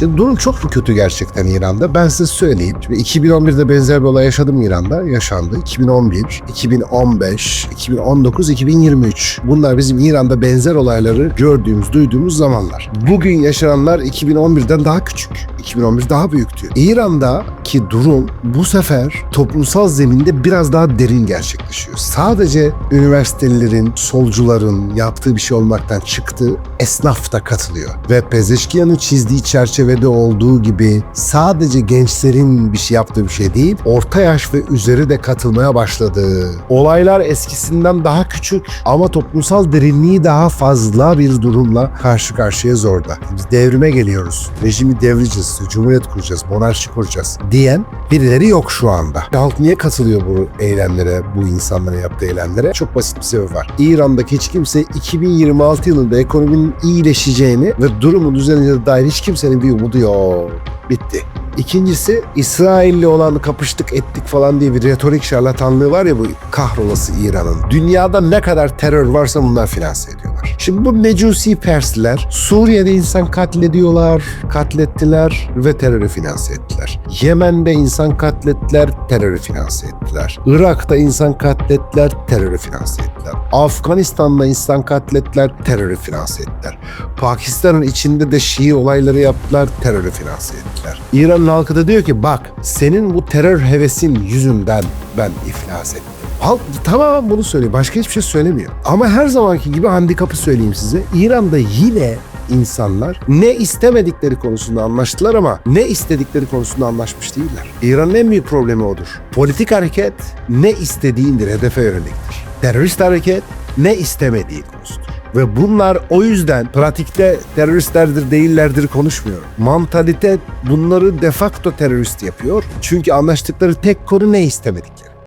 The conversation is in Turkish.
Şimdi durum çok mu kötü gerçekten İran'da? Ben size söyleyeyim. Şimdi 2011'de benzer bir olay yaşadım İran'da. Yaşandı. 2011, 2015, 2019, 2023. Bunlar bizim İran'da benzer olayları gördüğümüz, duyduğumuz zamanlar. Bugün yaşananlar 2011'den daha küçük. 2011 daha büyüktü. İran'daki durum bu sefer toplumsal zeminde biraz daha derin gerçekleşiyor. Sadece üniversitelilerin, solcuların yaptığı bir şey olmaktan çıktı. Esnaf da katılıyor. Ve Pezeşkiyan'ın çizdiği çerçevede olduğu gibi sadece gençlerin bir şey yaptığı bir şey değil, orta yaş ve üzeri de katılmaya başladı. Olaylar eskisinden daha küçük ama toplumsal derinliği daha fazla bir durumla karşı karşıya zorda. Biz devrime geliyoruz. Rejimi devireceğiz, cumhuriyet kuracağız, monarşi kuracağız diyen birileri yok şu anda. Halk niye katılıyor bu eylemlere, bu insanların yaptığı eylemlere? Çok basit bir sebebi var. İran'daki hiç kimse 2026 yılında ekonominin iyileşeceğini ve durumun düzeleceğine dair hiç kimsenin bir umudu. Bitti. İkincisi İsrail'le olan kapıştık ettik falan diye bir retorik şarlatanlığı var ya bu kahrolası İran'ın. Dünyada ne kadar terör varsa bunlar finanse ediyorlar. Şimdi bu Mecusi Persliler Suriye'de insan katlediyorlar, katlettiler ve terörü finanse ettiler. Yemen'de insan katlettiler, terörü finanse ettiler. Irak'ta insan katlettiler, terörü finanse ettiler. Afganistan'da insan katlettiler, terörü finanse ettiler. Pakistan'ın içinde de Şii olayları yaptılar, terörü finanse ettiler. İran'ın halkı da diyor ki bak senin bu terör hevesin yüzünden ben iflas ettim. Halk tamamen bunu söylüyor. Başka hiçbir şey söylemiyor. Ama her zamanki gibi handikapı söyleyeyim size. İran'da yine insanlar ne istemedikleri konusunda anlaştılar ama ne istedikleri konusunda anlaşmış değiller. İran'ın en büyük problemi odur. Politik hareket ne istediğindir, hedefe yöneliktir. Terörist hareket ne istemediği konusudur. Ve bunlar o yüzden pratikte teröristlerdir değillerdir konuşmuyorum. Mantalite bunları de facto terörist yapıyor. Çünkü anlaştıkları tek konu ne istemedikleri.